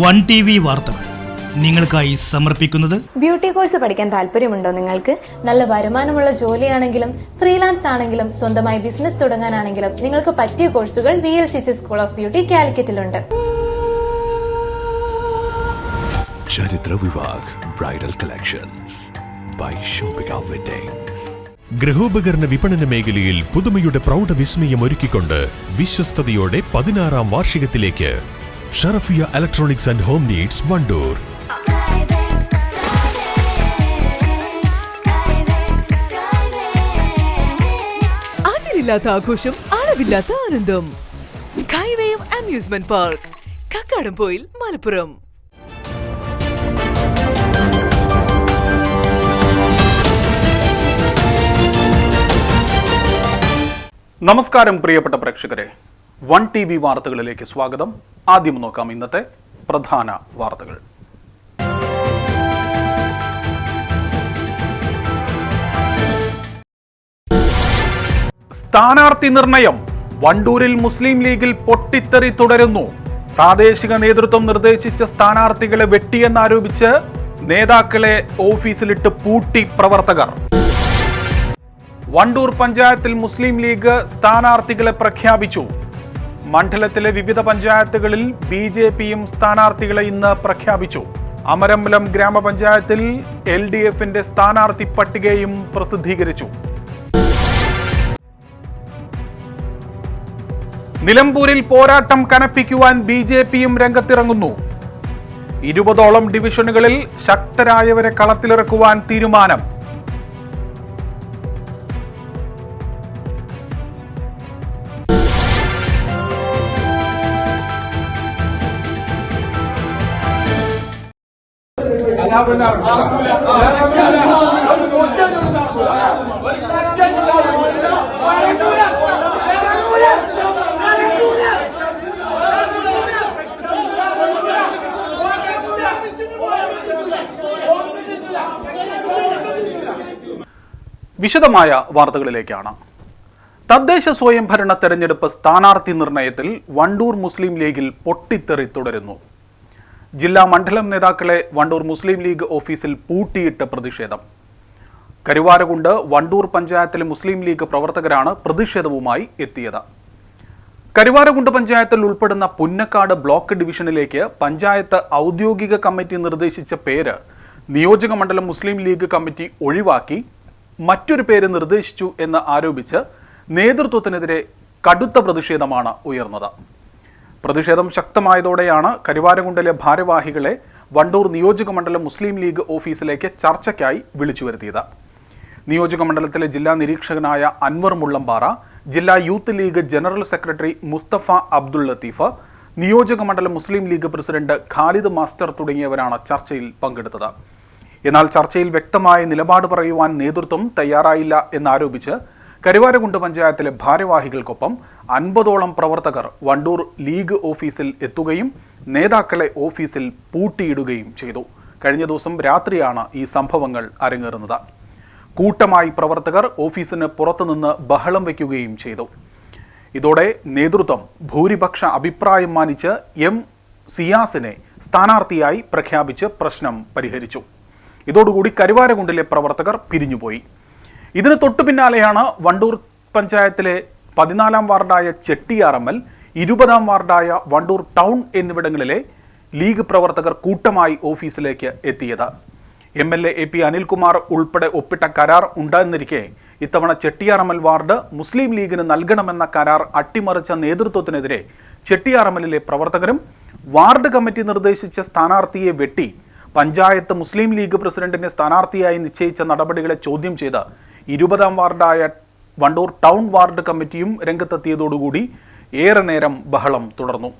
One T V വാർത്തകൾ നിങ്ങൾക്കായി സമർപ്പിക്കുന്നത് ബ്യൂട്ടി കോഴ്സ് പഠിക്കാൻ താല്പര്യമുണ്ടോ നിങ്ങൾക്ക്? നല്ല വരുമാനമുള്ള ജോലിയാണെങ്കിലും ഫ്രീലാൻസ് ആണെങ്കിലും സ്വന്തമായി ബിസിനസ് തുടങ്ങാനാണെങ്കിലും നിങ്ങൾക്ക് പറ്റിയ കോഴ്സുകൾ V L C C school of beauty കാലിക്കറ്റിലുണ്ട്. Charithra Vivah bridal collections by shopping weddings. ഗൃഹോപകരണ വിപണന മേഖലയിൽ പുതുമയുടെ പ്രൗഢ വിസ്മയം ഒരുക്കിക്കൊണ്ട് വിശ്വസ്തയോടെ പതിനാറാം വാർഷികത്തിലേക്ക് Sharafiya electronics and home needs Wandoor അതിരില്ലാത്ത ആഘോഷം അളവില്ലാത്ത ആനന്ദം. Skywave amusement park Kakkadampoyil Malappuram. നമസ്കാരം പ്രിയപ്പെട്ട പ്രേക്ഷകരെ. വൺ ടി വി വാർത്തകളിലേക്ക് സ്വാഗതം. ആദ്യം നോക്കാം ഇന്നത്തെ പ്രധാന വാർത്തകൾ. സ്ഥാനാർത്ഥി നിർണയം. വണ്ടൂരിൽ മുസ്ലിം ലീഗിൽ പൊട്ടിത്തെറി തുടരുന്നു. പ്രാദേശിക നേതൃത്വം നിർദ്ദേശിച്ച സ്ഥാനാർത്ഥികളെ വെട്ടിയെന്നാരോപിച്ച് നേതാക്കളെ ഓഫീസിലിട്ട് പൂട്ടി പ്രവർത്തകർ. വണ്ടൂർ പഞ്ചായത്തിൽ മുസ്ലിം ലീഗ് സ്ഥാനാർത്ഥികളെ പ്രഖ്യാപിച്ചു. മണ്ഡലത്തിലെ വിവിധ പഞ്ചായത്തുകളിൽ ബി ജെ പിയും സ്ഥാനാർത്ഥികളെ ഇന്ന് പ്രഖ്യാപിച്ചു. അമരമ്പലം ഗ്രാമപഞ്ചായത്തിൽ എൽ ഡി എഫിന്റെ സ്ഥാനാർത്ഥി പട്ടികയും പ്രസിദ്ധീകരിച്ചു. നിലമ്പൂരിൽ പോരാട്ടം കനപ്പിക്കുവാൻ ബി ജെ പിയും രംഗത്തിറങ്ങുന്നു. ഇരുപതോളം ഡിവിഷനുകളിൽ ശക്തരായവരെ കളത്തിലിറക്കുവാൻ തീരുമാനം. വിശദമായ വാർത്തകളിലേക്കാണ്. തദ്ദേശ സ്വയംഭരണ തെരഞ്ഞെടുപ്പ് സ്ഥാനാർത്ഥി നിർണയത്തിൽ വണ്ടൂർ മുസ്ലിം ലീഗിൽ പൊട്ടിത്തെറി തുടരുന്നു. ജില്ലാ മണ്ഡലം നേതാക്കളെ വണ്ടൂർ മുസ്ലിം ലീഗ് ഓഫീസിൽ പൂട്ടിയിട്ട് പ്രതിഷേധം. കരുവാരകുണ്ട് വണ്ടൂർ പഞ്ചായത്തിലെ മുസ്ലിം ലീഗ് പ്രവർത്തകരാണ് പ്രതിഷേധവുമായി എത്തിയത്. കരുവാരകുണ്ട് പഞ്ചായത്തിൽ ഉൾപ്പെടുന്ന പുന്നക്കാട് ബ്ലോക്ക് ഡിവിഷനിലേക്ക് പഞ്ചായത്ത് ഔദ്യോഗിക കമ്മിറ്റി നിർദ്ദേശിച്ച പേര് നിയോജക മണ്ഡലം മുസ്ലിം ലീഗ് കമ്മിറ്റി ഒഴിവാക്കി മറ്റൊരു പേര് നിർദ്ദേശിച്ചു എന്ന് ആരോപിച്ച് നേതൃത്വത്തിനെതിരെ കടുത്ത പ്രതിഷേധമാണ് ഉയർന്നത്. പ്രതിഷേധം ശക്തമായതോടെയാണ് കരുവാരകുണ്ടിലെ ഭാരവാഹികളെ വണ്ടൂർ നിയോജക മണ്ഡലം മുസ്ലിം ലീഗ് ഓഫീസിലേക്ക് ചർച്ചയ്ക്കായി വിളിച്ചു വരുത്തിയത്. നിയോജക മണ്ഡലത്തിലെ ജില്ലാ നിരീക്ഷകനായ അൻവർ മുള്ളമ്പാറ ജില്ലാ youth league general secretary Mustafa Abdul Latheef നിയോജക മണ്ഡലം Muslim league president Khalid master തുടങ്ങിയവരാണ് ചർച്ചയിൽ പങ്കെടുത്തത്. എന്നാൽ ചർച്ചയിൽ വ്യക്തമായ നിലപാട് പറയുവാൻ നേതൃത്വം തയ്യാറായില്ല എന്നാരോപിച്ച് കരുവാരകുണ്ട് പഞ്ചായത്തിലെ ഭാരവാഹികൾക്കൊപ്പം അൻപതോളം പ്രവർത്തകർ വണ്ടൂർ ലീഗ് ഓഫീസിൽ എത്തുകയും നേതാക്കളെ ഓഫീസിൽ പൂട്ടിയിടുകയും ചെയ്തു. കഴിഞ്ഞ ദിവസം രാത്രിയാണ് ഈ സംഭവങ്ങൾ അരങ്ങേറുന്നത്. കൂട്ടമായി പ്രവർത്തകർ ഓഫീസിന് പുറത്തുനിന്ന് ബഹളം വയ്ക്കുകയും ചെയ്തു. ഇതോടെ നേതൃത്വം ഭൂരിപക്ഷ അഭിപ്രായം മാനിച്ച് എം സിയാസിനെ സ്ഥാനാർത്ഥിയായി പ്രഖ്യാപിച്ച് പ്രശ്നം പരിഹരിച്ചു. ഇതോടുകൂടി കരുവാരകുണ്ടിലെ പ്രവർത്തകർ പിരിഞ്ഞുപോയി. ഇതിന് തൊട്ടു പിന്നാലെയാണ് വണ്ടൂർ പഞ്ചായത്തിലെ പതിനാലാം വാർഡായ ചെട്ടിയാറമ്മൽ ഇരുപതാം വാർഡായ വണ്ടൂർ ടൗൺ എന്നിവിടങ്ങളിലെ ലീഗ് പ്രവർത്തകർ കൂട്ടമായി ഓഫീസിലേക്ക് എത്തിയത്. M L A A P Anilkumar ഉൾപ്പെടെ ഒപ്പിട്ട കരാർ ഉണ്ടായിരുന്നിരിക്കെ ഇത്തവണ ചെട്ടിയാറമ്മൽ വാർഡ് മുസ്ലിം ലീഗിന് നൽകണമെന്ന കരാർ അട്ടിമറിച്ച നേതൃത്വത്തിനെതിരെ ചെട്ടിയാറമ്മലിലെ പ്രവർത്തകരും വാർഡ് കമ്മിറ്റി നിർദ്ദേശിച്ച സ്ഥാനാർത്ഥിയെ വെട്ടി പഞ്ചായത്ത് മുസ്ലിം ലീഗ് പ്രസിഡന്റിനെ സ്ഥാനാർത്ഥിയായി നിശ്ചയിച്ച നടപടികളെ ചോദ്യം ചെയ്ത് ഇരുപതാം വാർഡായ വണ്ടൂർ ടൗൺ വാർഡ് കമ്മിറ്റിയും രംഗത്തെത്തിയതോടുകൂടി ഏറെ നേരം ബഹളം തുടർന്നു.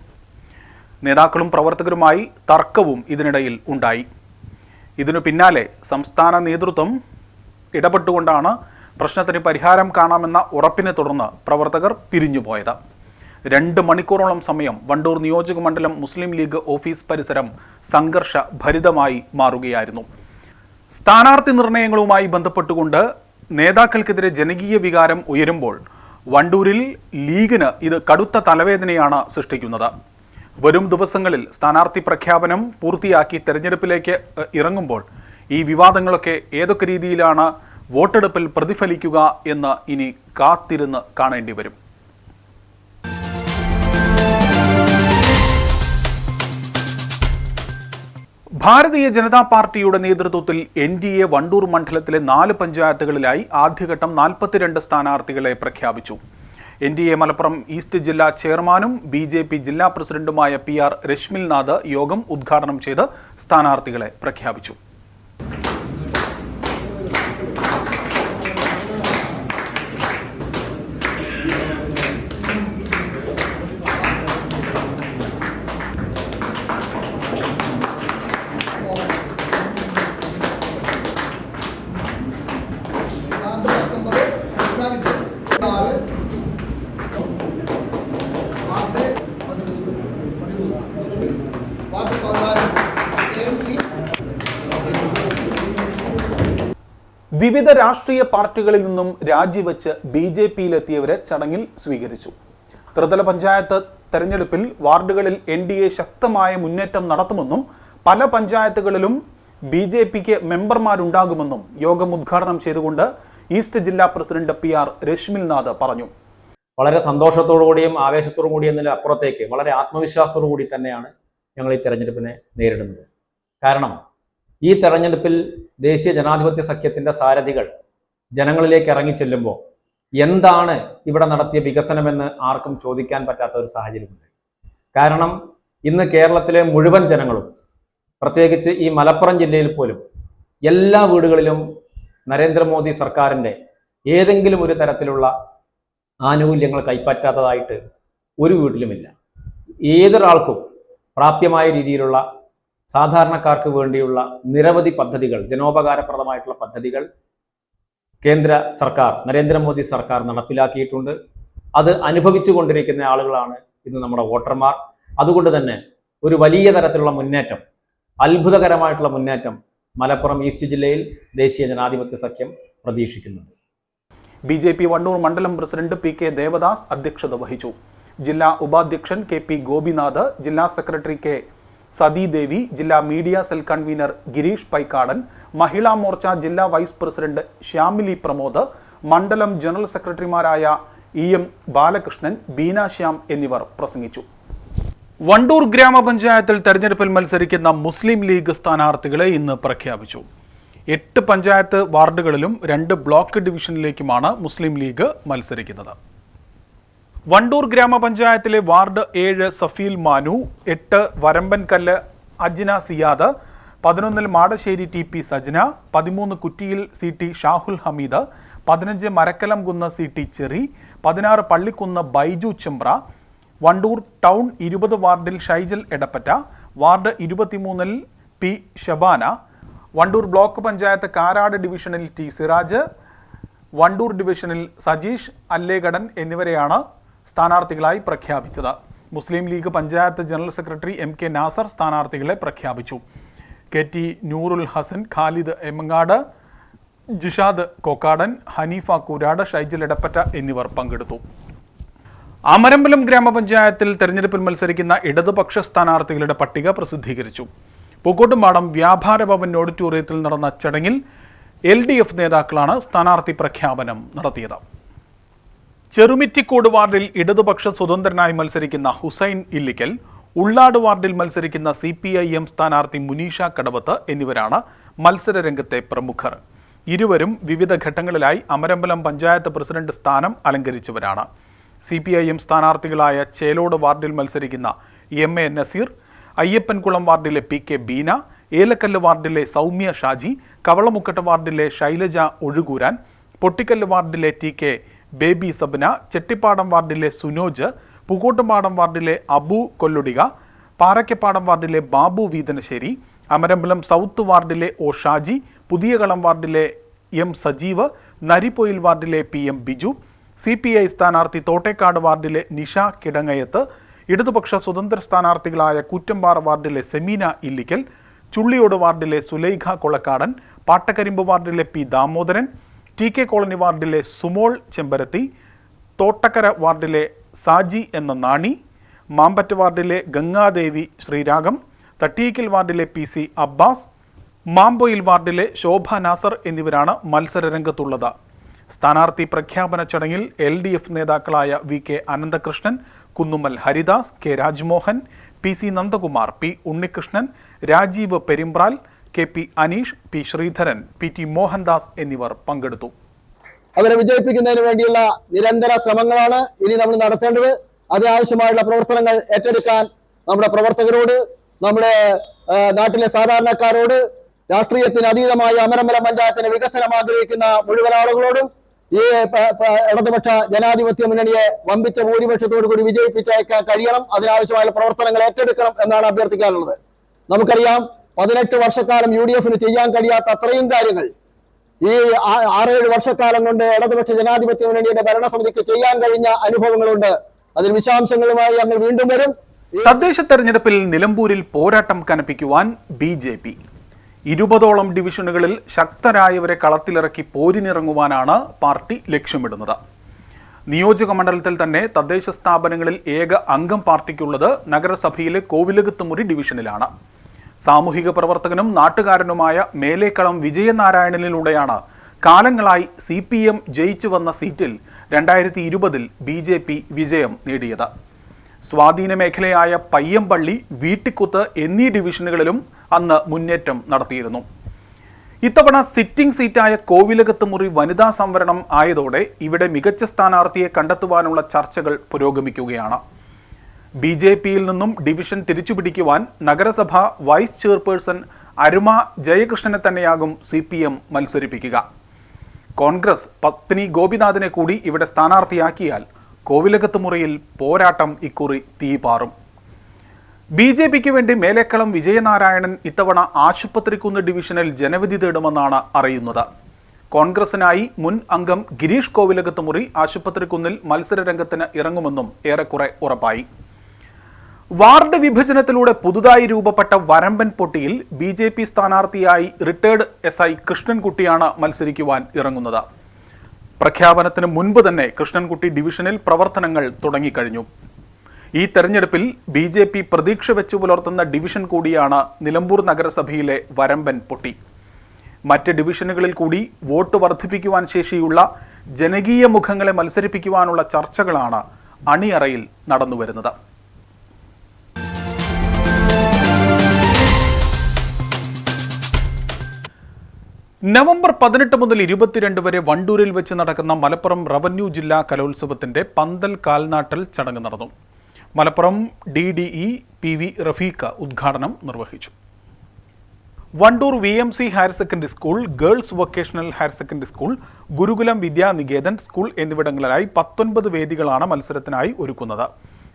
നേതാക്കളും പ്രവർത്തകരുമായി തർക്കവും ഇതിനിടയിൽ ഉണ്ടായി. ഇതിനു പിന്നാലെ സംസ്ഥാന നേതൃത്വം ഇടപെട്ടുകൊണ്ടാണ് പ്രശ്നത്തിന് പരിഹാരം കാണാമെന്ന ഉറപ്പിനെ തുടർന്ന് പ്രവർത്തകർ പിരിഞ്ഞുപോയത്. രണ്ട് മണിക്കൂറോളം സമയം വണ്ടൂർ നിയോജക മണ്ഡലം മുസ്ലിം ലീഗ് ഓഫീസ് പരിസരം സംഘർഷ ഭരിതമായി മാറുകയായിരുന്നു. സ്ഥാനാർത്ഥി നിർണയങ്ങളുമായി ബന്ധപ്പെട്ടുകൊണ്ട് നേതാക്കൾക്കെതിരെ ജനകീയ വികാരം ഉയരുമ്പോൾ വണ്ടൂരിൽ ലീഗിന് ഇത് കടുത്ത തലവേദനയാണ് സൃഷ്ടിക്കുന്നത്. വരും ദിവസങ്ങളിൽ സ്ഥാനാർത്ഥി പ്രഖ്യാപനം പൂർത്തിയാക്കി തെരഞ്ഞെടുപ്പിലേക്ക് ഇറങ്ങുമ്പോൾ ഈ വിവാദങ്ങളൊക്കെ ഏതൊക്കെ രീതിയിലാണ് വോട്ടെടുപ്പിൽ പ്രതിഫലിക്കുക എന്ന് ഇനി കാത്തിരുന്ന് കാണേണ്ടി വരും. ഭാരതീയ ജനതാ പാർട്ടിയുടെ നേതൃത്വത്തിൽ എൻ ഡി എ വണ്ടൂർ മണ്ഡലത്തിലെ നാല് പഞ്ചായത്തുകളിലായി ആദ്യഘട്ടം നാൽപ്പത്തിരണ്ട് സ്ഥാനാർത്ഥികളെ പ്രഖ്യാപിച്ചു. N D A Malappuram east ജില്ലാ ചെയർമാനും ബി ജെ പി ജില്ലാ പ്രസിഡന്റുമായ പി ആർ രശ്മിൽനാഥ് യോഗം ഉദ്ഘാടനം ചെയ്ത് സ്ഥാനാർത്ഥികളെ പ്രഖ്യാപിച്ചു. വിവിധ രാഷ്ട്രീയ പാർട്ടികളിൽ നിന്നും രാജിവെച്ച് ബി ജെ പിയിലെത്തിയവരെ ചടങ്ങിൽ സ്വീകരിച്ചു. ത്രിതല പഞ്ചായത്ത് തെരഞ്ഞെടുപ്പിൽ വാർഡുകളിൽ എൻ ഡി എ ശക്തമായ മുന്നേറ്റം നടത്തുമെന്നും പല പഞ്ചായത്തുകളിലും ബി ജെ പിക്ക് മെമ്പർമാരുണ്ടാകുമെന്നും യോഗം ഉദ്ഘാടനം ചെയ്തുകൊണ്ട് ഈസ്റ്റ് ജില്ലാ പ്രസിഡന്റ് പി ആർ രശ്മിൽനാഥ് പറഞ്ഞു. വളരെ സന്തോഷത്തോടു കൂടിയും ആവേശത്തോടു കൂടി എന്നതിൽ അപ്പുറത്തേക്ക് വളരെ ആത്മവിശ്വാസത്തോടു കൂടി തന്നെയാണ് ഞങ്ങൾ ഈ തെരഞ്ഞെടുപ്പിനെ നേരിടുന്നത്. കാരണം ഈ തെരഞ്ഞെടുപ്പിൽ ദേശീയ ജനാധിപത്യ സഖ്യത്തിന്റെ സാരഥികൾ ജനങ്ങളിലേക്ക് ഇറങ്ങിച്ചെല്ലുമ്പോൾ എന്താണ് ഇവിടെ നടത്തിയ വികസനമെന്ന് ആർക്കും ചോദിക്കാൻ പറ്റാത്ത ഒരു സാഹചര്യമുണ്ട്. കാരണം ഇന്ന് കേരളത്തിലെ മുഴുവൻ ജനങ്ങളും പ്രത്യേകിച്ച് ഈ മലപ്പുറം ജില്ലയിൽ പോലും എല്ലാ വീടുകളിലും നരേന്ദ്രമോദി സർക്കാരിന്റെ ഏതെങ്കിലും ഒരു തരത്തിലുള്ള ആനുകൂല്യങ്ങൾ കൈപ്പറ്റാത്തതായിട്ട് ഒരു വീട്ടിലുമില്ല. ഏതൊരാൾക്കും പ്രാപ്യമായ രീതിയിലുള്ള സാധാരണക്കാർക്ക് വേണ്ടിയുള്ള നിരവധി പദ്ധതികൾ ജനോപകാരപ്രദമായിട്ടുള്ള പദ്ധതികൾ കേന്ദ്ര സർക്കാർ നരേന്ദ്രമോദി സർക്കാർ നടപ്പിലാക്കിയിട്ടുണ്ട്. അത് അനുഭവിച്ചു കൊണ്ടിരിക്കുന്ന ആളുകളാണ് ഇന്ന് നമ്മുടെ വോട്ടർമാർ. അതുകൊണ്ട് തന്നെ ഒരു വലിയ തരത്തിലുള്ള മുന്നേറ്റം അത്ഭുതകരമായിട്ടുള്ള മുന്നേറ്റം മലപ്പുറം ഈസ്റ്റ് ജില്ലയിൽ ദേശീയ ജനാധിപത്യ സഖ്യം പ്രതീക്ഷിക്കുന്നുണ്ട്. ബി ജെ പി വണ്ടൂർ മണ്ഡലം പ്രസിഡന്റ് പി കെ ദേവദാസ് അധ്യക്ഷത വഹിച്ചു. ജില്ലാ ഉപാധ്യക്ഷൻ കെ പി ഗോപിനാഥ് ജില്ലാ സെക്രട്ടറി കെ സതീദേവി ജില്ലാ media cell convener Girish Paikkadan Mahila Morcha ജില്ലാ വൈസ് പ്രസിഡന്റ് ശ്യാമിലി പ്രമോദ് മണ്ഡലം ജനറൽ സെക്രട്ടറിമാരായ ഇ എം ബാലകൃഷ്ണൻ ബീനാശ്യാം എന്നിവർ പ്രസംഗിച്ചു. വണ്ടൂർ ഗ്രാമപഞ്ചായത്തിൽ തെരഞ്ഞെടുപ്പിൽ മത്സരിക്കുന്ന മുസ്ലിം ലീഗ് സ്ഥാനാർത്ഥികളെ ഇന്ന് പ്രഖ്യാപിച്ചു. എട്ട് പഞ്ചായത്ത് വാർഡുകളിലും രണ്ട് ബ്ലോക്ക് ഡിവിഷനിലേക്കുമാണ് മുസ്ലിം ലീഗ് മത്സരിക്കുന്നത്. വണ്ടൂർ ഗ്രാമപഞ്ചായത്തിലെ വാർഡ് ഏഴ് സഫീൽ മാനു എട്ട് വരമ്പൻകല്ല് അജ്ന സിയാദ് പതിനൊന്നിൽ മാടശ്ശേരി ടി പി സജ്ന പതിമൂന്ന് കുറ്റിയിൽ സി ടി ഷാഹുൽ ഹമീദ് പതിനഞ്ച് Marakkalam Kunnu C T Cherry പതിനാറ് പള്ളിക്കുന്ന് ബൈജു ചെമ്പ്ര വണ്ടൂർ ടൗൺ ഇരുപത് വാർഡിൽ ഷൈജൽ എടപ്പറ്റ വാർഡ് ഇരുപത്തിമൂന്നിൽ പി ഷബാന വണ്ടൂർ ബ്ലോക്ക് പഞ്ചായത്ത് കാരാട് ഡിവിഷനിൽ ടി സിറാജ് വണ്ടൂർ ഡിവിഷനിൽ സജീഷ് അല്ലേകടൻ എന്നിവരെയാണ് സ്ഥാനാർത്ഥികളായി പ്രഖ്യാപിച്ചത്. Muslim league panchayat general secretary M K Nasar സ്ഥാനാർത്ഥികളെ പ്രഖ്യാപിച്ചു. കെ ടി നൂറുൽ ഹസൻ ഖാലിദ് എമങ്ങാട് ജിഷാദ് കൊക്കാടൻ ഹനീഫ കൂരാട് ഷൈജൽ എടപ്പറ്റ എന്നിവർ പങ്കെടുത്തു. അമരമ്പലം ഗ്രാമപഞ്ചായത്തിൽ തെരഞ്ഞെടുപ്പിൽ മത്സരിക്കുന്ന ഇടതുപക്ഷ സ്ഥാനാർത്ഥികളുടെ പട്ടിക പ്രസിദ്ധീകരിച്ചു. പൂക്കോട്ടുംപാടം വ്യാപാര ഭവൻ ഓഡിറ്റോറിയത്തിൽ നടന്ന ചടങ്ങിൽ എൽ നേതാക്കളാണ് സ്ഥാനാർത്ഥി പ്രഖ്യാപനം നടത്തിയത്. ചെറുമിറ്റിക്കോട് വാർഡിൽ ഇടതുപക്ഷ സ്വതന്ത്രനായി മത്സരിക്കുന്ന ഹുസൈൻ ഇല്ലിക്കൽ ഉള്ളാട് വാർഡിൽ മത്സരിക്കുന്ന സി പി ഐ എം സ്ഥാനാർത്ഥി മുനീഷ കടവത്ത് എന്നിവരാണ് മത്സരരംഗത്തെ പ്രമുഖർ. ഇരുവരും വിവിധ ഘട്ടങ്ങളിലായി അമരമ്പലം പഞ്ചായത്ത് പ്രസിഡന്റ് സ്ഥാനം അലങ്കരിച്ചവരാണ്. സി പി ഐ എം സ്ഥാനാർത്ഥികളായ ചേലോട് വാർഡിൽ മത്സരിക്കുന്ന എം എ നസീർ അയ്യപ്പൻകുളം വാർഡിലെ പി കെ ബീന ഏലക്കല്ല് വാർഡിലെ സൗമ്യ ഷാജി കവളമുക്കട്ട വാർഡിലെ ശൈലജ ഒഴുകൂരാൻ പൊട്ടിക്കല്ല് വാർഡിലെ ടി കെ ബേബി സബ്ന ചെട്ടിപ്പാടം വാർഡിലെ സുനോജ് പൂക്കോട്ടുംപാടം വാർഡിലെ അബു കൊല്ലുടിക പാറയ്ക്കപ്പാടം വാർഡിലെ ബാബു വീതനശ്ശേരി അമരമ്പലം സൗത്ത് വാർഡിലെ ഒ ഷാജി പുതിയകളം വാർഡിലെ എം സജീവ് നരിപ്പൊയിൽ വാർഡിലെ P M Biju C P I സ്ഥാനാർത്ഥി തോട്ടേക്കാട് വാർഡിലെ നിഷ കിടങ്ങയത്ത് ഇടതുപക്ഷ സ്വതന്ത്ര സ്ഥാനാർത്ഥികളായ കൂറ്റമ്പാറ വാർഡിലെ സെമീന ഇല്ലിക്കൽ ചുള്ളിയോട് വാർഡിലെ സുലൈഖ കൊളക്കാടൻ പാട്ടക്കരിമ്പ് വാർഡിലെ P Damodaran T K colony വാർഡിലെ സുമോൾ ചെമ്പരത്തി തോട്ടക്കര വാർഡിലെ സാജി എന്ന നാണി മാമ്പറ്റ് വാർഡിലെ ഗംഗാദേവി ശ്രീരാഗം തട്ടിയിക്കൽ വാർഡിലെ പി സി അബ്ബാസ് മാമ്പോയിൽ വാർഡിലെ ശോഭ നാസർ എന്നിവരാണ് മത്സരരംഗത്തുള്ളത് സ്ഥാനാർത്ഥി പ്രഖ്യാപന ചടങ്ങിൽ എൽ ഡി എഫ് നേതാക്കളായ V K Ananthakrishnan Kunnummal Haridas K Rajmohan P C Nandakumar P Unnikrishnan Rajeev Perimbral K P Aneesh P Sreedharan P T Mohandas എന്നിവർ പങ്കെടുത്തു. അവരെ വിജയിപ്പിക്കുന്നതിന് വേണ്ടിയുള്ള നിരന്തര ശ്രമങ്ങളാണ് ഇനി നമ്മൾ നടത്തേണ്ടത്. അതിനാവശ്യമായുള്ള പ്രവർത്തനങ്ങൾ ഏറ്റെടുക്കാൻ നമ്മുടെ പ്രവർത്തകരോട് നമ്മുടെ നാട്ടിലെ സാധാരണക്കാരോട് രാഷ്ട്രീയത്തിന് അതീതമായി അമരമല പഞ്ചായത്തിന് വികസനം ആഗ്രഹിക്കുന്ന മുഴുവൻ ആളുകളോടും ഈ ഇടതുപക്ഷ ജനാധിപത്യ മുന്നണിയെ വമ്പിച്ച ഭൂരിപക്ഷത്തോടു കൂടി വിജയിപ്പിച്ചയക്കാൻ കഴിയണം. അതിനാവശ്യമായ പ്രവർത്തനങ്ങൾ ഏറ്റെടുക്കണം എന്നാണ് അഭ്യർത്ഥിക്കാനുള്ളത്. നമുക്കറിയാം പതിനെട്ട് വർഷക്കാലം യു ഡി എഫിന് ചെയ്യാൻ കഴിയാത്ത അത്രയും കാര്യങ്ങൾ. ഈ ആറേഴ് വർഷക്കാലം കൊണ്ട് ഇടതുപക്ഷ ജനാധിപത്യ മുന്നണിയുടെ ഭരണസമിതിക്ക് ചെയ്യാൻ കഴിഞ്ഞ അനുഭവങ്ങളുണ്ട്. അതിൽ വിശദാംശങ്ങളുമായി ഞങ്ങൾ വീണ്ടും വരും. തദ്ദേശ തെരഞ്ഞെടുപ്പിൽ നിലമ്പൂരിൽ പോരാട്ടം കനപ്പിക്കുവാൻ ബി ജെ പി. ഇരുപതോളം ഡിവിഷനുകളിൽ ശക്തരായവരെ കളത്തിലിറക്കി പോരിനിറങ്ങുവാനാണ് പാർട്ടി ലക്ഷ്യമിടുന്നത്. നിയോജക മണ്ഡലത്തിൽ തന്നെ തദ്ദേശ സ്ഥാപനങ്ങളിൽ ഏക അംഗം പാർട്ടിക്കുള്ളത് നഗരസഭയിലെ കോവിലകത്തുമുറി ഡിവിഷനിലാണ്. സാമൂഹിക പ്രവർത്തകനും നാട്ടുകാരനുമായ മേലേക്കളം വിജയനാരായണനിലൂടെയാണ് കാലങ്ങളായി സി പി എം ജയിച്ചു വന്ന സീറ്റിൽ രണ്ടായിരത്തി ഇരുപതിൽ ബി ജെ പി വിജയം നേടിയത്. സ്വാധീന മേഖലയായ പയ്യമ്പള്ളി വീട്ടിക്കുത്ത് എന്നീ ഡിവിഷനുകളിലും അന്ന് മുന്നേറ്റം നടത്തിയിരുന്നു. ഇത്തവണ സിറ്റിംഗ് സീറ്റായ കോവിലകത്ത് മുറി വനിതാ സംവരണം ആയതോടെ ഇവിടെ മികച്ച സ്ഥാനാർത്ഥിയെ കണ്ടെത്തുവാനുള്ള ചർച്ചകൾ പുരോഗമിക്കുകയാണ്. ബി ജെ പിയിൽ നിന്നും ഡിവിഷൻ തിരിച്ചുപിടിക്കുവാൻ നഗരസഭ വൈസ് ചെയർപേഴ്സൺ അരുമ ജയകൃഷ്ണനെ തന്നെയാകും സി പി എം മത്സരിപ്പിക്കുക. കോൺഗ്രസ് പത്നി ഗോപിനാഥിനെ കൂടി ഇവിടെ സ്ഥാനാർത്ഥിയാക്കിയാൽ കോവിലകത്ത് മുറിയിൽ പോരാട്ടം ഇക്കുറി തീപാറും ബി ജെ പിക്ക് വേണ്ടി മേലേക്കളം വിജയനാരായണൻ ഇത്തവണ ആശുപത്രിക്കുന്ന് ഡിവിഷനിൽ ജനവിധി തേടുമെന്നാണ് അറിയുന്നത്. കോൺഗ്രസിനായി മുൻ അംഗം ഗിരീഷ് കോവിലകത്ത് മുറി ആശുപത്രിക്കുന്നിൽ മത്സരരംഗത്തിന് ഇറങ്ങുമെന്നും ഏറെക്കുറെ ഉറപ്പായി. വാർഡ് വിഭജനത്തിലൂടെ പുതുതായി രൂപപ്പെട്ട വരമ്പൻ പൊട്ടിയിൽ ബി ജെ പി സ്ഥാനാർത്ഥിയായി റിട്ടയർഡ് എസ് ഐ കൃഷ്ണൻകുട്ടിയാണ് മത്സരിക്കുവാൻ ഇറങ്ങുന്നത്. പ്രഖ്യാപനത്തിന് മുൻപ് തന്നെ കൃഷ്ണൻകുട്ടി ഡിവിഷനിൽ പ്രവർത്തനങ്ങൾ തുടങ്ങിക്കഴിഞ്ഞു. ഈ തെരഞ്ഞെടുപ്പിൽ ബി ജെ പി പ്രതീക്ഷ വെച്ചു പുലർത്തുന്ന ഡിവിഷൻ കൂടിയാണ് നിലമ്പൂർ നഗരസഭയിലെ വരമ്പൻ പൊട്ടി. മറ്റ് ഡിവിഷനുകളിൽ കൂടി വോട്ട് വർദ്ധിപ്പിക്കുവാൻ ശേഷിയുള്ള ജനകീയ മുഖങ്ങളെ മത്സരിപ്പിക്കുവാനുള്ള ചർച്ചകളാണ് അണിയറയിൽ നടന്നുവരുന്നത്. നവംബർ പതിനെട്ട് മുതൽ ഇരുപത്തിരണ്ട് വരെ വണ്ടൂരിൽ വെച്ച് നടക്കുന്ന മലപ്പുറം റവന്യൂ ജില്ലാ കലോത്സവത്തിന്റെ പന്തൽ കാൽനാട്ടൽ ചടങ്ങ് നടന്നു. Malappuram D D E P V Rafeeq ഉദ്ഘാടനം നിർവഹിച്ചു. Wandoor V M C higher secondary school girls vocational higher secondary school Gurukulam Vidyaniketan school എന്നിവിടങ്ങളിലായി പത്തൊൻപത് വേദികളാണ് മത്സരത്തിനായി ഒരുക്കുന്നത്.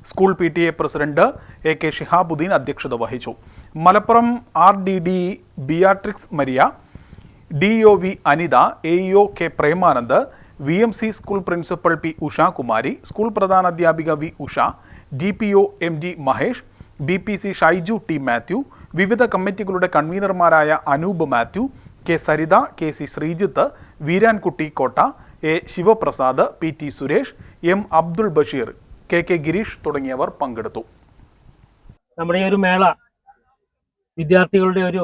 School P T A president A K Shihabuddin അധ്യക്ഷത വഹിച്ചു. Malappuram R D D Beatrix Maria D O V Anitha A O K Premanand V M C school principal P Ushakumari school പ്രധാനാധ്യാപിക V Usha D P O M G Mahesh B P C Shaiju T Mathew വിവിധ കമ്മിറ്റികളുടെ കൺവീനർമാരായ Anoop Mathew K Saritha K C Sreejith Veerankutty Kotta A Sivaprasad P T Suresh M Abdul Basheer K K Girish തുടങ്ങിയവർ പങ്കെടുത്തു. നമ്മുടെ ഈ ഒരു മേള വിദ്യാർത്ഥികളുടെ ഒരു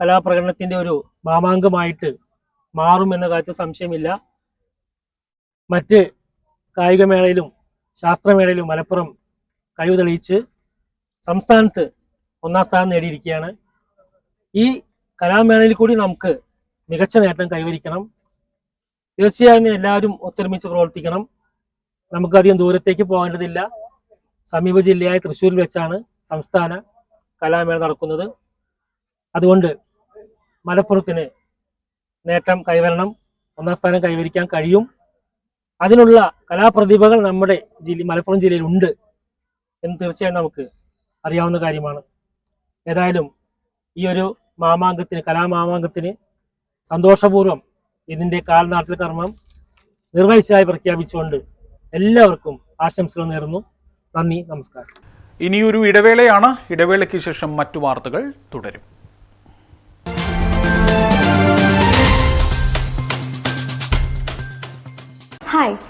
കലാപ്രകടനത്തിന്റെ ഒരു മാമാങ്കമായിട്ട് മാറും എന്ന കാര്യത്തിൽ സംശയമില്ല. മറ്റ് കായികമേളയിലും ശാസ്ത്രമേളയിലും മലപ്പുറം കഴിവ് തെളിയിച്ച് സംസ്ഥാനത്ത് ഒന്നാം സ്ഥാനം നേടിയിരിക്കുകയാണ്. ഈ കലാമേളയിൽ കൂടി നമുക്ക് മികച്ച നേട്ടം കൈവരിക്കണം. തീർച്ചയായും എല്ലാവരും ഒത്തൊരുമിച്ച് പ്രവർത്തിക്കണം. നമുക്കധികം ദൂരത്തേക്ക് പോകേണ്ടതില്ല. സമീപ ജില്ലയായ തൃശ്ശൂരിൽ വെച്ചാണ് സംസ്ഥാന കലാമേള നടക്കുന്നത്. അതുകൊണ്ട് മലപ്പുറത്തിന് നേട്ടം കൈവരണം ഒന്നാം സ്ഥാനം കൈവരിക്കാൻ കഴിയും. അതിനുള്ള കലാപ്രതിഭകൾ നമ്മുടെ ജില്ല മലപ്പുറം ജില്ലയിൽ ഉണ്ട് എന്ന് തീർച്ചയായും നമുക്ക് അറിയാവുന്ന കാര്യമാണ്. ഏതായാലും ഈ ഒരു മാമാങ്കത്തിന് കലാമാമാങ്കത്തിന് സന്തോഷപൂർവം ഇതിന്റെ കാൽനാട്ടിൽ കർമ്മം നിർവഹിച്ചതായി പ്രഖ്യാപിച്ചുകൊണ്ട് എല്ലാവർക്കും ആശംസകൾ നേർന്നു നന്ദി നമസ്കാരം. ഇനിയൊരു ഇടവേളയാണ്. ഇടവേളയ്ക്ക് ശേഷം മറ്റു വാർത്തകൾ തുടരും. Hi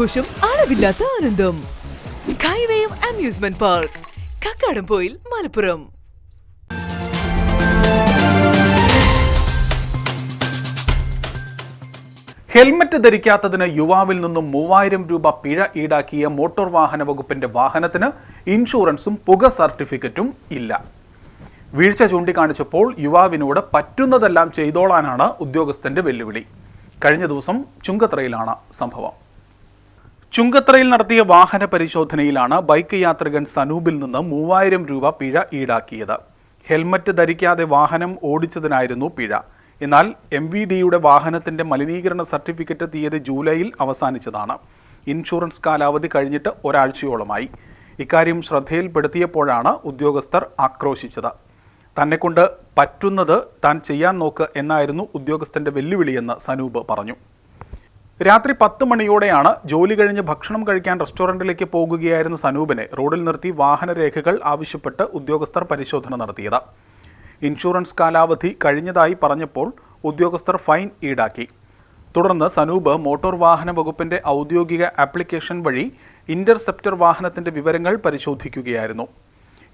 ആഘോഷം അളവില്ലാത്ത ആനന്ദം. സ്കൈവേയും amusement park Kakkadampoyil Malappuram. Helmet ധരിക്കാത്തതിന് യുവാവിൽ നിന്നും മൂവായിരം രൂപ പിഴ ഈടാക്കിയ മോട്ടോർ വാഹന വകുപ്പിന്റെ വാഹനത്തിന് ഇൻഷുറൻസും പുക സർട്ടിഫിക്കറ്റും ഇല്ല. വീഴ്ച ചൂണ്ടിക്കാണിച്ചപ്പോൾ യുവാവിനോട് പറ്റുന്നതെല്ലാം ചെയ്തോളാനാണ് ഉദ്യോഗസ്ഥന്റെ വെല്ലുവിളി. കഴിഞ്ഞ ദിവസം ചുങ്കത്രയിലാണ് സംഭവം. ചുങ്കത്രയിൽ നടത്തിയ വാഹന പരിശോധനയിലാണ് ബൈക്ക് യാത്രികൻ സനൂപിൽ നിന്ന് മൂവായിരം രൂപ പിഴ ഈടാക്കിയത്. ഹെൽമറ്റ് ധരിക്കാതെ വാഹനം ഓടിച്ചതിനായിരുന്നു പിഴ. എന്നാൽ എം വി ഡിയുടെ വാഹനത്തിന്റെ മലിനീകരണ സർട്ടിഫിക്കറ്റ് തീയതി ജൂലൈയിൽ അവസാനിച്ചതാണ്. ഇൻഷുറൻസ് കാലാവധി കഴിഞ്ഞിട്ട് ഒരാഴ്ചയോളമായി. ഇക്കാര്യം ശ്രദ്ധയിൽപ്പെടുത്തിയപ്പോഴാണ് ഉദ്യോഗസ്ഥർ ആക്രോശിച്ചത്. തന്നെക്കൊണ്ട് പറ്റുന്നത് താൻ ചെയ്യാൻ നോക്ക് എന്നായിരുന്നു ഉദ്യോഗസ്ഥന്റെ വെല്ലുവിളിയെന്ന് സനൂപ് പറഞ്ഞു. രാത്രി പത്ത് മണിയോടെയാണ് ജോലി കഴിഞ്ഞ് ഭക്ഷണം കഴിക്കാൻ റെസ്റ്റോറന്റിലേക്ക് പോകുകയായിരുന്ന സനൂപിനെ റോഡിൽ നിർത്തി വാഹനരേഖകൾ ആവശ്യപ്പെട്ട് ഉദ്യോഗസ്ഥർ പരിശോധന നടത്തിയത്. ഇൻഷുറൻസ് കാലാവധി കഴിഞ്ഞതായി പറഞ്ഞപ്പോൾ ഉദ്യോഗസ്ഥർ ഫൈൻ ഈടാക്കി. തുടർന്ന് സനൂപ് മോട്ടോർ വാഹന വകുപ്പിന്റെ ഔദ്യോഗിക ആപ്ലിക്കേഷൻ വഴി ഇന്റർസെപ്റ്റർ വാഹനത്തിന്റെ വിവരങ്ങൾ പരിശോധിക്കുകയായിരുന്നു.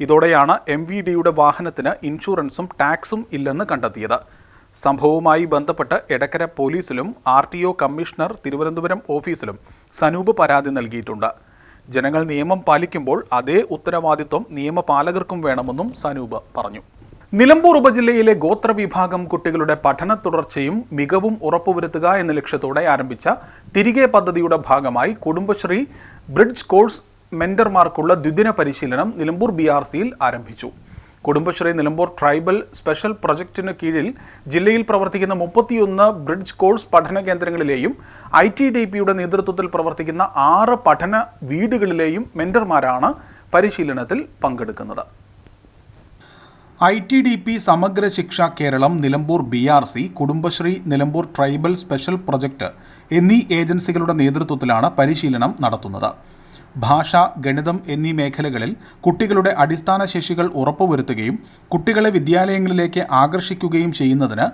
ഇതോടെയാണ് എം വി ഡിയുടെ വാഹനത്തിന് ഇൻഷുറൻസും ടാക്സും ഇല്ലെന്ന് കണ്ടെത്തിയത്. സംഭവവുമായി ബന്ധപ്പെട്ട് Edakkara പോലീസിലും R T O commissioner Thiruvananthapuram ഓഫീസിലും സനൂപ് പരാതി നൽകിയിട്ടുണ്ട്. ജനങ്ങൾ നിയമം പാലിക്കുമ്പോൾ അതേ ഉത്തരവാദിത്വം നിയമപാലകർക്കും വേണമെന്നും സനൂപ് പറഞ്ഞു. നിലമ്പൂർ ഉപജില്ലയിലെ ഗോത്ര വിഭാഗം കുട്ടികളുടെ പഠന തുടർച്ചയും മികവും ഉറപ്പുവരുത്തുക എന്ന ലക്ഷ്യത്തോടെ ആരംഭിച്ച തിരികെ പദ്ധതിയുടെ ഭാഗമായി കുടുംബശ്രീ ബ്രിഡ്ജ് കോഴ്സ് മെന്റർമാർക്കുള്ള ദ്വിദിന പരിശീലനം നിലമ്പൂർ ബി ആർ സിയിൽ ആരംഭിച്ചു. കുടുംബശ്രീ നിലമ്പൂർ ട്രൈബൽ സ്പെഷ്യൽ പ്രൊജക്ടിന് കീഴിൽ ജില്ലയിൽ പ്രവർത്തിക്കുന്ന മുപ്പത്തിയൊന്ന് ബ്രിഡ്ജ് കോഴ്സ് പഠന കേന്ദ്രങ്ങളിലെയും ഐ ടി ഡി പിയുടെ നേതൃത്വത്തിൽ പ്രവർത്തിക്കുന്ന ആറ് പഠന വീടുകളിലെയും മെന്റർമാരാണ് പരിശീലനത്തിൽ പങ്കെടുക്കുന്നത്. I T D P Samagra Shiksha Keralam Nilambur B R C Kudumbashree Nilambur tribal special project എന്നീ ഏജൻസികളുടെ നേതൃത്വത്തിലാണ് പരിശീലനം നടത്തുന്നത്. ഭാഷ ഗണിതം എന്നീ മേഖലകളിൽ കുട്ടികളുടെ അടിസ്ഥാന ശേഷികൾ ഉറപ്പുവരുത്തുകയും കുട്ടികളെ വിദ്യാലയങ്ങളിലേക്ക് ആകർഷിക്കുകയും ചെയ്യുന്നതിന്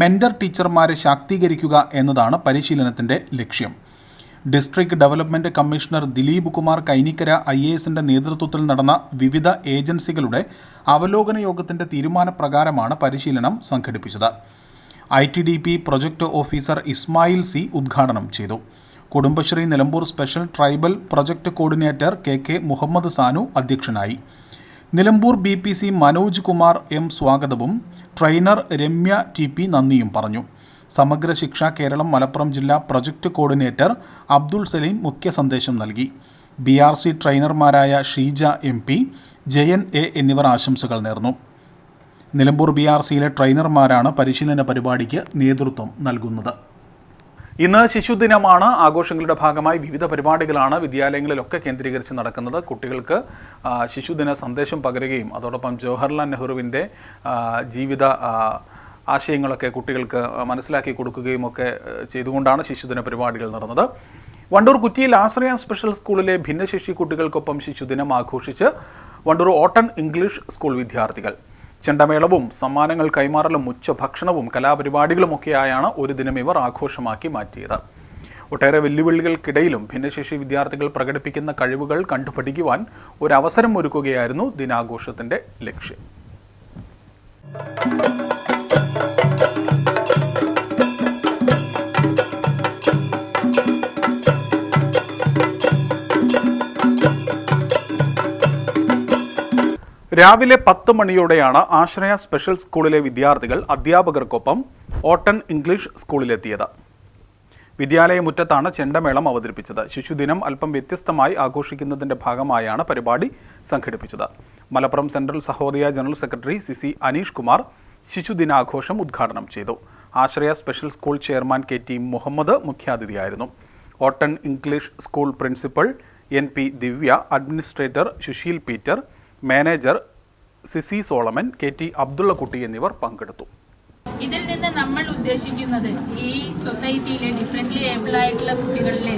മെന്റർ ടീച്ചർമാരെ ശാക്തീകരിക്കുക എന്നതാണ് പരിശീലനത്തിന്റെ ലക്ഷ്യം. District development commissioner Dileep Kumar Kainikkara I A എസിന്റെ നേതൃത്വത്തിൽ നടന്ന വിവിധ ഏജൻസികളുടെ അവലോകന യോഗത്തിന്റെ തീരുമാനപ്രകാരമാണ് പരിശീലനം സംഘടിപ്പിച്ചത്. I T D P project officer Ismail C ഉദ്ഘാടനം ചെയ്തു. Kudumbashree Nilambur special tribal project coordinator K K Muhammad Sanu അധ്യക്ഷനായി. Nilambur B P C Manoj Kumar M സ്വാഗതവും ട്രെയിനർ രമ്യ ടി പി നന്ദിയും പറഞ്ഞു. സമഗ്ര ശിക്ഷ കേരളം മലപ്പുറം ജില്ലാ പ്രൊജക്ട് കോർഡിനേറ്റർ അബ്ദുൾ സലീം മുഖ്യ സന്ദേശം നൽകി. B R C ട്രെയിനർമാരായ Sheeja M P Jayan A എന്നിവർ ആശംസകൾ നേർന്നു. നിലമ്പൂർ ബി ആർ സിയിലെ ട്രെയിനർമാരാണ് പരിശീലന പരിപാടിക്ക് നേതൃത്വം നൽകുന്നത്. ഇന്ന് ശിശുദിനമാണ്. ആഘോഷങ്ങളുടെ ഭാഗമായി വിവിധ പരിപാടികളാണ് വിദ്യാലയങ്ങളിലൊക്കെ കേന്ദ്രീകരിച്ച് നടക്കുന്നത്. കുട്ടികൾക്ക് ശിശുദിന സന്ദേശം പകരുകയും അതോടൊപ്പം ജവഹർലാൽ നെഹ്റുവിന്റെ ജീവിത ആശയങ്ങളൊക്കെ കുട്ടികൾക്ക് മനസ്സിലാക്കി കൊടുക്കുകയും ഒക്കെ ചെയ്തുകൊണ്ടാണ് ശിശുദിന പരിപാടികൾ നടന്നത്. വണ്ടൂർ കുറ്റിയിൽ ആശ്രയ സ്പെഷ്യൽ സ്കൂളിലെ ഭിന്നശേഷി കുട്ടികൾക്കൊപ്പം ശിശുദിനം ആഘോഷിച്ച് വണ്ടൂർ ഓട്ടൺ ഇംഗ്ലീഷ് സ്കൂൾ വിദ്യാർത്ഥികൾ. ചെണ്ടമേളവും സമ്മാനങ്ങൾ കൈമാറലും ഉച്ചഭക്ഷണവും കലാപരിപാടികളുമൊക്കെയായാണ് ഒരു ദിനം ഇവർ ആഘോഷമാക്കി മാറ്റിയത്. ഒട്ടേറെ വെല്ലുവിളികൾക്കിടയിലും ഭിന്നശേഷി വിദ്യാർത്ഥികൾ പ്രകടിപ്പിക്കുന്ന കഴിവുകൾ കണ്ടുപഠിക്കുവാൻ ഒരവസരം ഒരുക്കുകയായിരുന്നു ദിനാഘോഷത്തിന്റെ ലക്ഷ്യം. രാവിലെ പത്ത് മണിയോടെയാണ് ആശ്രയ സ്പെഷ്യൽ സ്കൂളിലെ വിദ്യാർത്ഥികൾ അധ്യാപകർക്കൊപ്പം ഓട്ടൺ ഇംഗ്ലീഷ് സ്കൂളിലെത്തിയത്. വിദ്യാലയ മുറ്റത്താണ് ചെണ്ടമേളം അവതരിപ്പിച്ചത്. ശിശുദിനം അല്പം വ്യത്യസ്തമായി ആഘോഷിക്കുന്നതിന്റെ ഭാഗമായാണ് പരിപാടി സംഘടിപ്പിച്ചത്. Malappuram central Sahodaya general secretary C C Aneesh Kumar ശിശുദിനാഘോഷം ഉദ്ഘാടനം ചെയ്തു. Ashraya special school chairman K T Muhammad മുഖ്യാതിഥിയായിരുന്നു. ഓട്ടൺ English school principal N P Divya administrator Susheel Peter manager CC Solomon K T Abdullakutty എന്നിവർ പങ്കെടുത്തു. ഇതിൽ നിന്ന് നമ്മൾ ഉദ്ദേശിക്കുന്നത് ഈ സൊസൈറ്റിയിലെ differently able ആയിട്ടുള്ള കുട്ടികളിലെ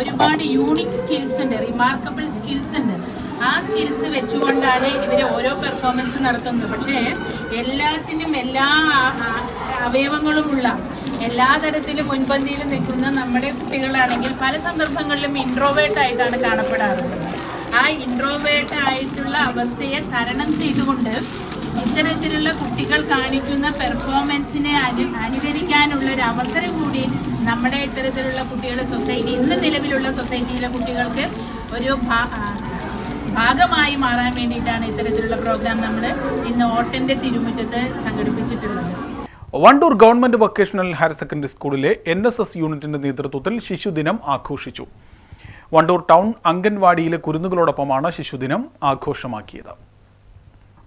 ഒരുപാട് യൂണിക് സ്കിൽസ് ഉണ്ട് റിമാർക്കബിൾ സ്കിൽസ് ഉണ്ട്. ആ സ്കിൽസ് വെച്ചുകൊണ്ടാണ് ഇവർ ഓരോ പെർഫോമൻസ് നടത്തുന്നത്. പക്ഷേ എല്ലാത്തിനും എല്ലാ അവയവങ്ങളുമുള്ള എല്ലാ തരത്തിലും മുൻപന്തിയിൽ നിൽക്കുന്ന നമ്മുടെ കുട്ടികളാണെങ്കിൽ പല സന്ദർഭങ്ങളിലും ഇൻട്രോവേർട്ട് ആയിട്ടാണ് കാണപ്പെടാറുള്ളത്. ആ ഇൻട്രോവേർട്ട് ആയിട്ടുള്ള അവസ്ഥയെ തരണം ചെയ്തുകൊണ്ട് ഇത്തരത്തിലുള്ള കുട്ടികൾ കാണിക്കുന്ന പെർഫോമൻസിനെ അനു അനുകരിക്കാനുള്ള ഒരു അവസരം കൂടി നമ്മുടെ ഇത്തരത്തിലുള്ള കുട്ടികളുടെ സൊസൈറ്റി ഇന്ന് നിലവിലുള്ള സൊസൈറ്റിയിലെ കുട്ടികൾക്ക് ഒരു ഭാഗമായി മാറാൻ വേണ്ടിയിട്ടാണ് ഇത്തരത്തിലുള്ള പ്രോഗ്രാം നമ്മൾ ഇന്ന് ഓട്ടന്റെ തിരുമുറ്റത്ത് സംഘടിപ്പിച്ചിട്ടുള്ളത്. Wandoor government vocational higher secondary സ്കൂളിലെ എൻ എസ് എസ് യൂണിറ്റിന്റെ നേതൃത്വത്തിൽ ശിശുദിനം ആഘോഷിച്ചു. വണ്ടൂർ ടൗൺ അംഗൻവാടിയിലെ കുരുന്നുകളോടൊപ്പമാണ് ശിശുദിനം ആഘോഷമാക്കിയത്.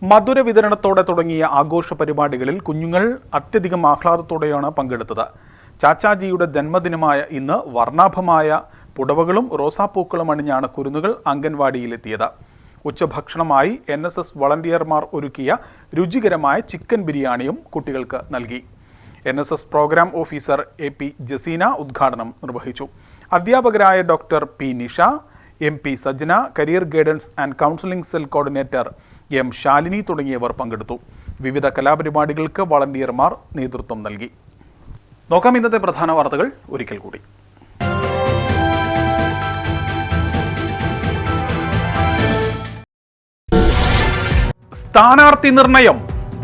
മധുര വിതരണത്തോടെ തുടങ്ങിയ ആഘോഷ പരിപാടികളിൽ കുഞ്ഞുങ്ങൾ അത്യധികം ആഹ്ലാദത്തോടെയാണ് പങ്കെടുത്തത്. ചാച്ചാജിയുടെ ജന്മദിനമായ ഇന്ന് വർണാഭമായ പുടവകളും റോസാപ്പൂക്കളും അണിഞ്ഞാണ് കുരുന്നുകൾ അംഗൻവാടിയിലെത്തിയത്. ഉച്ചഭക്ഷണമായി എൻ എസ് എസ് വളണ്ടിയർമാർ ഒരുക്കിയ രുചികരമായ ചിക്കൻ ബിരിയാണിയും കുട്ടികൾക്ക് നൽകി. N S S program officer A P Jaseena ഉദ്ഘാടനം നിർവഹിച്ചു. അധ്യാപകരായ doctor P Nisha M P Sajna career guidance and counselling cell coordinator M Shalini തുടങ്ങിയവർ പങ്കെടുത്തു. വിവിധ കലാപരിപാടികൾക്ക് വളണ്ടിയർമാർ നേതൃത്വം നൽകി. നോക്കാം ഇന്നത്തെ പ്രധാന വാർത്തകൾ ഒരിക്കൽ കൂടി. സ്ഥാനാർത്ഥി നിർണയം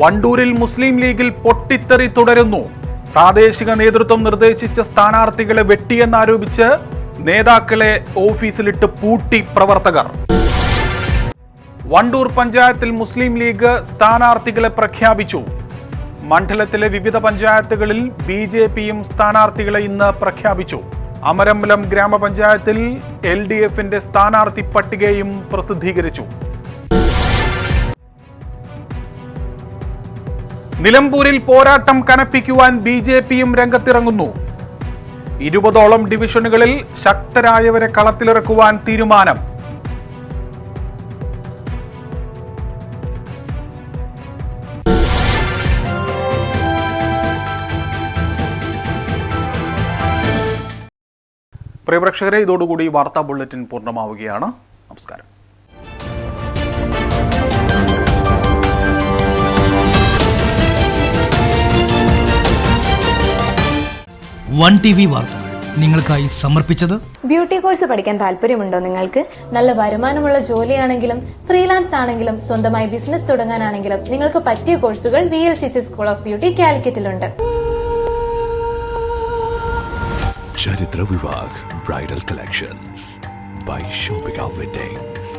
വണ്ടൂരിൽ മുസ്ലിം ലീഗിൽ പൊട്ടിത്തെറി തുടരുന്നു. പ്രാദേശിക നേതൃത്വം നിർദ്ദേശിച്ച സ്ഥാനാർത്ഥികളെ വെട്ടിയെന്നാരോപിച്ച് നേതാക്കളെ ഓഫീസിലിട്ട് പൂട്ടി പ്രവർത്തകർ. വണ്ടൂർ പഞ്ചായത്തിൽ മുസ്ലിം ലീഗ് സ്ഥാനാർത്ഥികളെ പ്രഖ്യാപിച്ചു. മണ്ഡലത്തിലെ വിവിധ പഞ്ചായത്തുകളിൽ ബി ജെ പിയും സ്ഥാനാർത്ഥികളെ ഇന്ന് പ്രഖ്യാപിച്ചു. അമരമ്പലം ഗ്രാമപഞ്ചായത്തിൽ എൽ ഡി എഫിന്റെ സ്ഥാനാർത്ഥി പട്ടികയും പ്രസിദ്ധീകരിച്ചു. നിലമ്പൂരിൽ പോരാട്ടം കനപ്പിക്കുവാൻ ബി ജെ പിയും രംഗത്തിറങ്ങുന്നു. ഇരുപതോളം ഡിവിഷനുകളിൽ ശക്തരായവരെ കളത്തിലിറക്കുവാൻ തീരുമാനം. പ്രിയപ്രേക്ഷകരെ ഇതോടുകൂടി വാർത്താ ബുള്ളറ്റിൻ പൂർണമാവുകയാണ്. നമസ്കാരം. വൺ ടി വി വാർത്തകൾ നിങ്ങൾക്കായി സമർപ്പിച്ചത് ബ്യൂട്ടി കോഴ്സ് പഠിക്കാൻ താല്പര്യമുണ്ടോ നിങ്ങൾക്ക്? നല്ല വരുമാനമുള്ള ജോലിയാണെങ്കിലും ഫ്രീലാൻസ് ആണെങ്കിലും സ്വന്തമായി ബിസിനസ് തുടങ്ങാനാണെങ്കിലും നിങ്ങൾക്ക് പറ്റിയ കോഴ്സുകൾ V L C C school of beauty കാലിക്കറ്റിലുണ്ട്. ചരിത്ര Vivah bridal collections by shopping weddings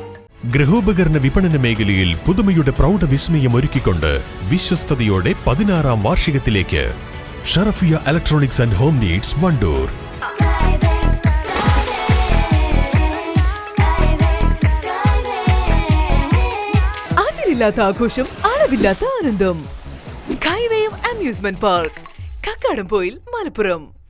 ഗൃഹോപകരണ വിപണന മേഖലയിൽ പുതുമയുടെ പ്രൗഢ വിസ്മയം ഒരുക്കിക്കൊണ്ട് വിശ്വസ്തയോടെ പതിനാറാം വാർഷികത്തിലേക്ക് Sharafiya electronics and home needs Wandoor. അതിരില്ലാത്ത ആഘോഷം അളവില്ലാത്ത ആനന്ദം. Skyway amusement park Kakkadampoyil Malappuram.